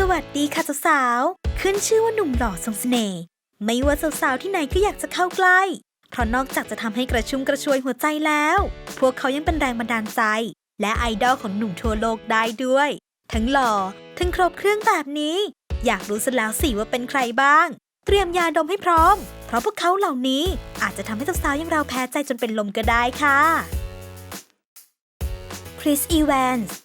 สวัสดีค่ะสาวๆ ขึ้นชื่อว่าหนุ่มหล่อทรงเสน่ห์ไม่ว่าสาวๆที่ไหนก็อยากจะเข้าใกล้ เพราะนอกจากจะทำให้กระชุ่มกระชวยหัวใจแล้ว พวกเขายังเป็นแรงบันดาลใจ และไอดอลของหนุ่มทั่วโลกได้ด้วย ทั้งหล่อ ทั้งครบเครื่องแบบนี้ อยากรู้ซะแล้วสิว่าเป็นใครบ้าง เตรียมยาดมให้พร้อม เพราะพวกเขาเหล่านี้อาจจะทำให้สาวๆอย่างเราแพ้ใจจนเป็นลมก็ได้ค่ะคริสอีแวนส์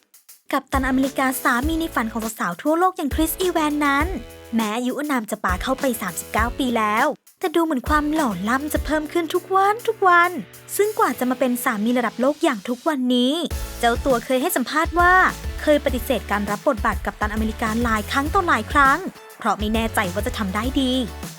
กับตันอเมริกาสามีในฝันของสาวๆทั่วโลกอย่างคริสอีแวนนั้น แม้อายุอนามจะป่าเข้าไป 39 ปีแล้ว แต่ดูเหมือนความหล่อล่ำจะเพิ่มขึ้นทุกวันทุกวัน ซึ่งกว่าจะมาเป็นสามีระดับโลกอย่างทุกวันนี้ เจ้าตัวเคยให้สัมภาษณ์ว่า เคยปฏิเสธการรับบทบาทกับตันอเมริกาหลายครั้งต่อหลายครั้ง เพราะไม่แน่ใจว่าจะทำได้ดี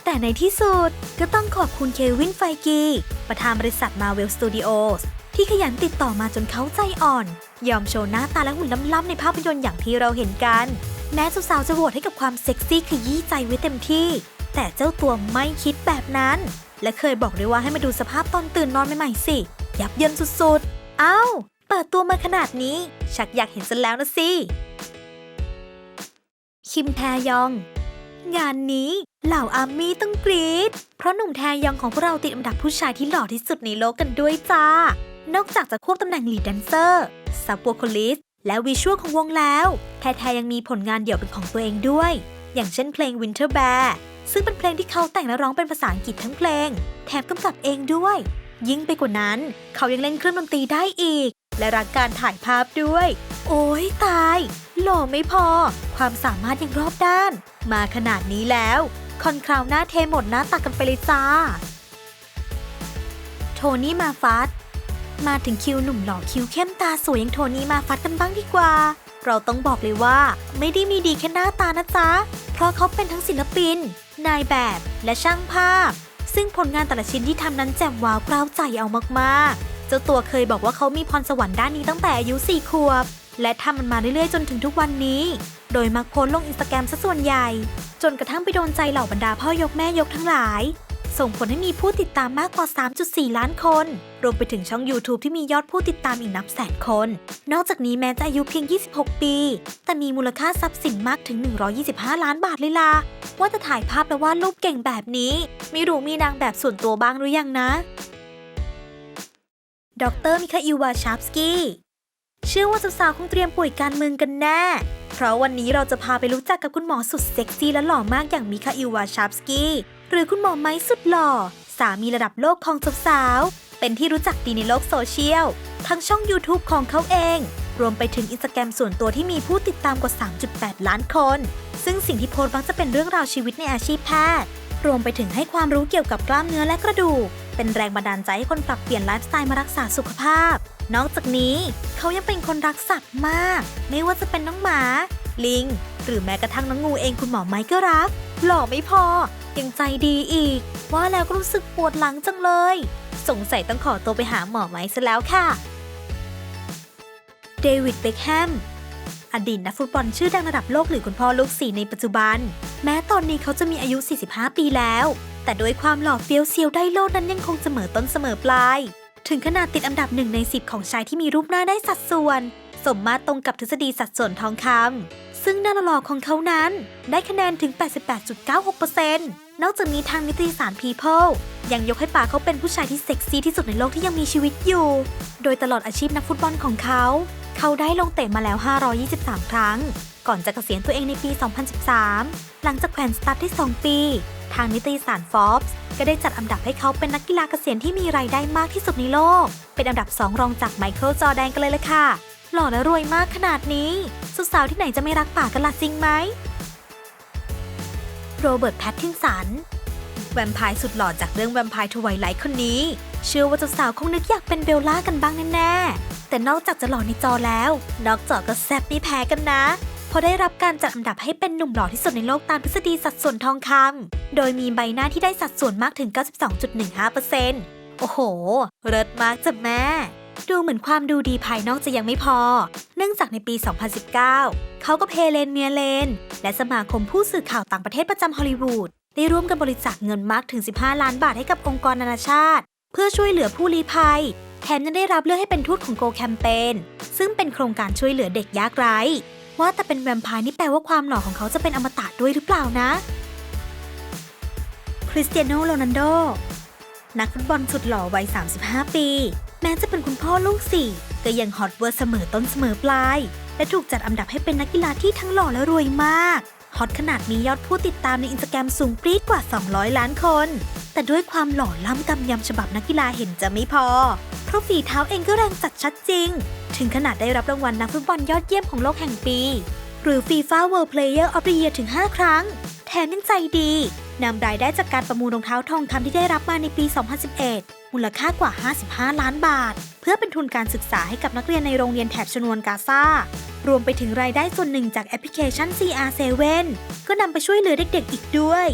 แต่ในที่สุดก็ต้องขอบคุณเควินไฟกีประธานบริษัท Marvel Studios ที่ขยันติดต่อมาจนเขาใจอ่อน ยอมโชว์หน้าตาและหุ่นล้ำๆในภาพยนตร์อย่างที่เราเห็นกัน แม้สาวๆจะโหวตให้กับความเซ็กซี่ขยี้ใจไว้เต็มที่ แต่เจ้าตัวไม่คิดแบบนั้น และเคยบอกด้วยว่าให้มาดูสภาพตอนตื่นนอนใหม่ๆสิ ยับเยินสุดๆ เอ้า เปิดตัวมาขนาดนี้ ชักอยากเห็นซะแล้วนะสิ คิมแทยอง งานนี้เหล่าอาร์มี่ต้องกรี๊ด เพราะหนุ่มแทยองของพวกเราติดอันดับผู้ชายที่หล่อที่สุดในโลกกันด้วยจ้า นอกจากจะควบตำแหน่งลีดแดนเซอร์ซับโวคอลิสและวิชวลของวงแล้วแทแทยังมีผลงานเดี่ยวเป็นของตัวเองด้วย อย่างเช่นเพลง Winter Bear ซึ่งเป็นเพลงที่เขาแต่งและร้องเป็นภาษาอังกฤษทั้งเพลง แถมกำกับเองด้วย ยิ่งไปกว่านั้น เขายังเล่นเครื่องดนตรีได้อีก และรักการถ่ายภาพด้วย โอ้ยตาย หล่อไม่พอ ความสามารถยังรอบด้าน มาขนาดนี้แล้ว คอนคราวหน้าเทหมดหน้าตักกันไปเลยจ้า โทนี่มาฟัด มาถึงคิวหนุ่มหล่อคิวเข้มตาสวยอย่างโทนี่มาฟัดกันบ้างดีกว่า เราต้องบอกเลยว่า ไม่ได้มีดีแค่หน้าตานะจ๊ะ เพราะเขาเป็นทั้งศิลปิน นายแบบและช่างภาพ ซึ่งผลงานแต่ละชิ้นที่ทำนั้นแจ่มว้าวกล้าวใจเอามากๆ เจ้าตัวเคยบอกว่าเขามีพรสวรรค์ด้านนี้ตั้งแต่อายุ4ขวบ และทำมันมาเรื่อยๆจนถึงทุกวันนี้ โดยมักโพสลงอินสตาแกรมซะส่วนใหญ่ จนกระทั่งไปโดนใจเหล่าบรรดาพ่อยกแม่ยกทั้งหลาย ส่งผลให้มีผู้ติดตามมากกว่า 3.4 ล้านคน รวมไปถึงช่อง YouTube ที่มียอดผู้ติดตามอีกนับแสนคน นอกจากนี้แม้จะอายุเพียง 26 ปี แต่มีมูลค่าทรัพย์สินมากถึง 125 ล้านบาทเลยล่ะ ว่าจะถ่ายภาพและวาดรูปเก่งแบบนี้มีหรูมีนางแบบส่วนตัวบ้างหรือยังนะ ดรมิคาอิลวาชาฟสกี้เชื่อว่าสาวๆคงเตรียมป่วยการเมืองกันแน่ เพราะวันนี้เราจะพาไปรู้จักกับคุณหมอสุดเซ็กซี่และหล่อมากอย่างมิคาอิลวาชาฟสกี้ หรือคุณหมอไม้สุดหล่อ สามีระดับโลกของสาวๆเป็นที่รู้จักดีในโลกโซเชียล ทั้งช่อง YouTube ของเขาเอง รวมไปถึงอินสตาแกรมส่วนตัวที่มีผู้ติดตามกว่า 3.8 ล้านคน ซึ่งสิ่งที่โพสต์มักจะเป็นเรื่องราวชีวิตในอาชีพแพทย์ รวมไปถึงให้ความรู้เกี่ยวกับกล้ามเนื้อและกระดูก เป็นแรงบันดาลใจให้คนปรับเปลี่ยนไลฟ์สไตล์มารักษาสุขภาพ นอกจากนี้เขายังเป็นคนรักสัตว์มาก ไม่ว่าจะเป็นน้องหมา ลิง หรือแม้กระทั่งน้องงูเองคุณหมอไม้ก็รัก หล่อไม่พอ ยังใจดีอีก ว่าแล้วก็รู้สึกปวดหลังจังเลย สงสัยต้องขอตัวไปหาหมอไหมซะแล้วค่ะ เดวิดเบคแฮมอดีตนักฟุตบอลชื่อดังระดับโลกหรือคุณพ่อลูกสี่ในปัจจุบัน แม้ตอนนี้เขาจะมีอายุ 45 ปีแล้ว แต่ด้วยความหล่อเฟี้ยวเซียวได้โลดนั้นยังคงเสมอต้นเสมอปลาย ถึงขนาดติดอันดับหนึ่งใน 10 ของชายที่มีรูปหน้าได้สัดส่วน สมมาตรตรงกับทฤษฎีสัดส่วนทองคำซึ่งหน้าหล่อของเขานั้น ได้คะแนนถึง 88.96% นอกจากนี้ทางนิตยสาร People ยังยกให้ป่าเขาเป็นผู้ชายที่เซ็กซี่ที่สุดในโลกที่ยังมีชีวิตอยู่ โดยตลอดอาชีพนักฟุตบอลของเขา เขาได้ลงเตะมาแล้ว 523 ครั้ง ก่อนจะเกษียณตัวเองในปี 2013 หลังจากแขวนสตาร์ทได้ 2 ปี ทางนิตยสาร Forbes ก็ได้จัดอันดับให้เขาเป็นนักกีฬาเกษียณที่มีรายได้มากที่สุดในโลก เป็นอันดับ 2 รองจากไมเคิลจอแดนกันเลยละค่ะ หล่อและรวยมากขนาดนี้ สุสาวที่ไหนจะไม่รักป่ากันล่ะจริงไหม โรเบิร์ตแพตตินสัน แวมไพร์สุดหล่อจากเรื่องแวมไพร์ทวายไลท์คนนี้ เชื่อว่าสาวๆคงนึกอยากเป็นเบลล่ากันบ้างแน่ๆ แต่นอกจากจะหล่อในจอแล้ว นอกจอก็แซ่บไม่แพ้กันนะเพราะได้รับการจัดอันดับให้เป็นหนุ่มหล่อที่สุดในโลกตามทฤษฎีสัดส่วนทองคำ โดยมีใบหน้าที่ได้สัดส่วนมากถึง 92.15%โอ้โห เลิศมากจ้ะแม่ ดูเหมือนความดูดีภายนอกจะยังไม่พอ เนื่องจากในปี 2019 เขากับเฮเลนเมียเลน และสมาคมผู้สื่อข่าวต่างประเทศประจำฮอลลีวูดได้ร่วมกันบริจาคเงินมากถึง 15 ล้านบาทให้กับองค์กรนานาชาติ เพื่อช่วยเหลือผู้ลี้ภัย แถมยังได้รับเลือกให้เป็นทูตของโกแคมเปญซึ่งเป็นโครงการช่วยเหลือเด็กยากไร้ว่าแต่เป็นแวมไพร์นี่แปลว่าความหล่อของเขาจะเป็นอมตะด้วยหรือเปล่านะ คริสเตียโนโรนัลโด นักฟุตบอลสุดหล่อวัย 35 ปี แม้จะเป็นคุณพ่อลูกสี่ก็ยังฮอตเวอร์เสมอต้นเสมอปลาย และถูกจัดอันดับให้เป็นนักกีฬาที่ทั้งหล่อและรวยมาก ฮอตขนาดมียอดผู้ติดตามในอินสตาแกรมสูงปรี๊ดกว่า 200 ล้านคน แต่ด้วยความหล่อล้ำกำยำฉบับนักกีฬาเห็นจะไม่พอ เพราะฝีเท้าเองก็แรงจัดชัดจริง ถึงขนาดได้รับรางวัลนักฟุตบอลยอดเยี่ยมของโลกแห่งปี หรือ FIFA World Player of the Year ถึง 5 ครั้ง แถมยังใจดีนำรายได้จากการประมูลรองเท้าทองคำที่ได้รับมาในปี 2011 มูลค่ากว่า 55 ล้านบาท เพื่อเป็นทุนการศึกษาให้กับนักเรียนในโรงเรียนแถบชนวนกาซารวมไปถึงรายได้ส่วนหนึ่งจากแอปพลิเคชัน CR7 ก็นำไปช่วยเหลือเด็กๆ อีกด้วย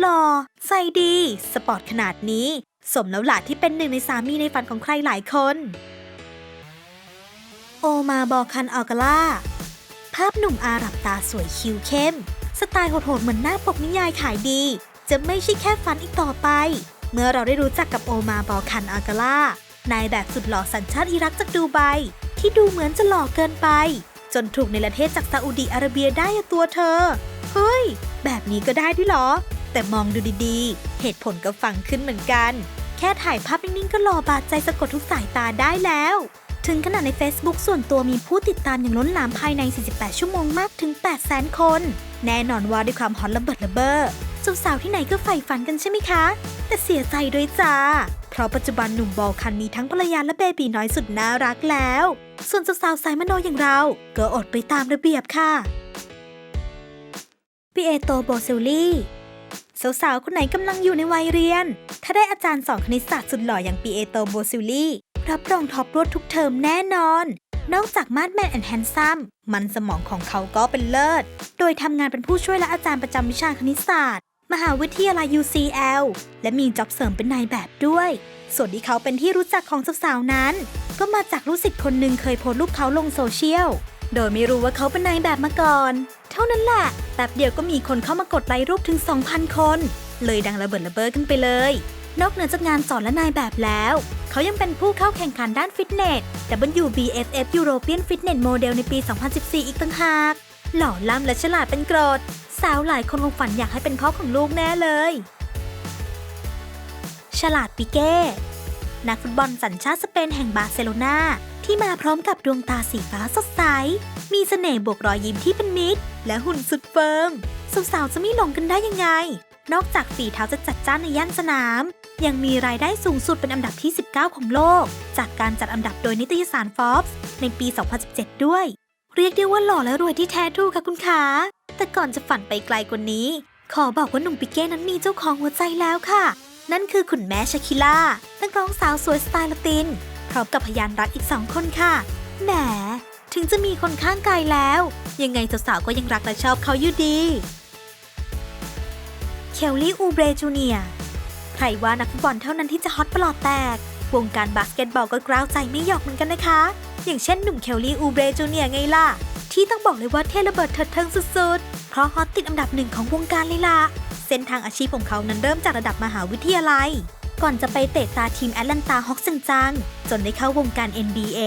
หล่อใจดี สปอร์ตขนาดนี้ สมแล้วหล่ะที่เป็นหนึ่งในสามีในฝันของใครหลายคน โอมาบอคันอัลกาล่า ภาพหนุ่มอาหรับตาสวยคิ้วเข้ม สไตล์โหดๆเหมือนหน้าปกนิยายขายดี จะไม่ใช่แค่ฝันอีกต่อไป เมื่อเราได้รู้จักกับโอมาบอคันอัลกาล่านายแบบสุดหล่อสัญชาติอิรักจากดูไบที่ดูเหมือนจะหล่อเกินไป จนถูกในประเทศจากซาอุดีอาระเบียได้ตัวเธอ เฮ้ย แบบนี้ก็ได้ด้วยเหรอ แต่มองดูดีๆ เหตุผลก็ฟังขึ้นเหมือนกัน แค่ถ่ายภาพนิ่งๆก็หล่อบาดใจสะกดทุกสายตาได้แล้ว ถึงขนาดใน Facebook ส่วนตัวมีผู้ติดตามอย่างล้นหลามภายใน 48 ชั่วโมงมากถึง 800,000 คน แน่นอนว่าด้วยความฮอตระเบิดระเบ้อสาวๆที่ไหนก็ใฝ่ฝันกันใช่ไหมคะ แต่เสียใจด้วยจ้า เพราะปัจจุบันหนุ่มบอลคันมีทั้งภรรยาและเบบีน้อยสุดน่ารักแล้ว ส่วนสาวสายมโนอย่างเรา ก็อดไปตามระเบียบค่ะปีเอโตโบเซลลี่สาวๆ คนไหนกำลังอยู่ในวัยเรียน ถ้าได้อาจารย์สอนคณิตศาสตร์สุดหล่ออย่างปีเอโตโบซิลลี่ รับรองท็อปรวดทุกเทอมแน่นอน นอกจากมาดแมนแอนด์แฮนซัม มันสมองของเขาก็เป็นเลิศ โดยทำงานเป็นผู้ช่วยและอาจารย์ประจำวิชาคณิตศาสตร์ มหาวิทยาลัย UCL และมีจ็อบเสริมเป็นนายแบบด้วย ส่วนที่เขาเป็นที่รู้จักของสาวๆนั้น ก็มาจากลูกศิษย์คนหนึ่งเคยโพสต์รูปเขาลงโซเชียล โดยไม่รู้ว่าเขาเป็นนายแบบมาก่อน เท่านั้นแหละแป๊บเดียวก็มีคนเข้ามากดไลค์รูปถึง 2,000 คน เลยดังระเบิดระเบ้อขึ้นไปเลย นอกเหนือจากงานสอนและนายแบบแล้ว เขายังเป็นผู้เข้าแข่งขันด้านฟิตเนส WBFF European Fitness Model ในปี 2014 อีกต่างหากหล่อล่ำและฉลาดเป็นกรด สาวหลายคนคงฝันอยากให้เป็นพ่อของลูกแน่เลย ฉลาดปิเก้ นักฟุตบอลสัญชาติสเปนแห่งบาร์เซโลนาที่มาพร้อมกับดวงตาสีฟ้าสดใส มีเสน่ห์บวกรอยยิ้มที่เป็นมิตร และหุ่นสุดเฟิร์ม สาวๆจะไม่หลงกันได้ยังไง นอกจากฝีเท้าจะจัดจ้านในย่านสนาม ยังมีรายได้สูงสุดเป็นอันดับที่ 19 ของโลก จากการจัดอันดับโดยนิตยสาร Forbes ในปี 2017 ด้วย เรียกได้ว่าหล่อและรวยที่แท้ทรูค่ะคุณขา แต่ก่อนจะฝันไปไกลกว่านี้ ขอบอกว่าหนุ่มปิเก้นั้นมีเจ้าของหัวใจแล้วค่ะ นั่นคือคุณแม่ชาคิล่านักร้องสาวสวยสไตล์ละติน พร้อมกับพยานรักอีกสองคนค่ะ แหม ถึงจะมีคนข้างกายแล้ว ยังไงสาวๆก็ยังรักและชอบเขาอยู่ดีเคลลี่อูเบรจูเนียใครว่านักฟุตบอลเท่านั้นที่จะฮอตปลอดแตก วงการบาสเกตบอลก็กล้าวใจไม่หยอกเหมือนกันนะคะ อย่างเช่นหนุ่มเคลลี่อูเบรจูเนียไงล่ะ ที่ต้องบอกเลยว่าเทระเบิดเถิดเทิงสุดๆ เพราะฮอตติดอันดับหนึ่งของวงการเลยล่ะ เส้นทางอาชีพของเขานั้นเริ่มจากระดับมหาวิทยาลัย ก่อนจะไปเตะตาทีมแอตแลนตาฮอคจัง จนได้เข้าวงการ NBA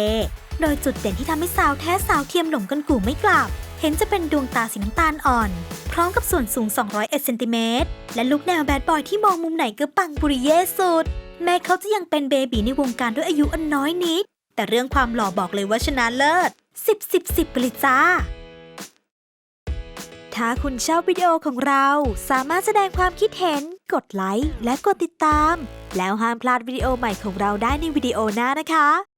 โดยจุดเด่นที่ทำให้สาวแท้สาวเทียมหลงกันกูไม่กลับ เห็นจะเป็นดวงตาสีน้ำตาลอ่อน พร้อมกับส่วนสูง 201เซนติเมตร และลุคแนวแบดบอยที่มองมุมไหนก็ปังปุริเยสุด แม้เขาจะยังเป็นเบบีในวงการด้วยอายุอันน้อยนิด แต่เรื่องความหล่อบอกเลยว่าชนะเลิศ 10 10 10ไปเลยจ้า ถ้าคุณชอบวิดีโอของเราสามารถแสดงความคิดเห็น กดไลค์และกดติดตาม แล้วห้ามพลาดวิดีโอใหม่ของเราได้ในวิดีโอหน้านะคะ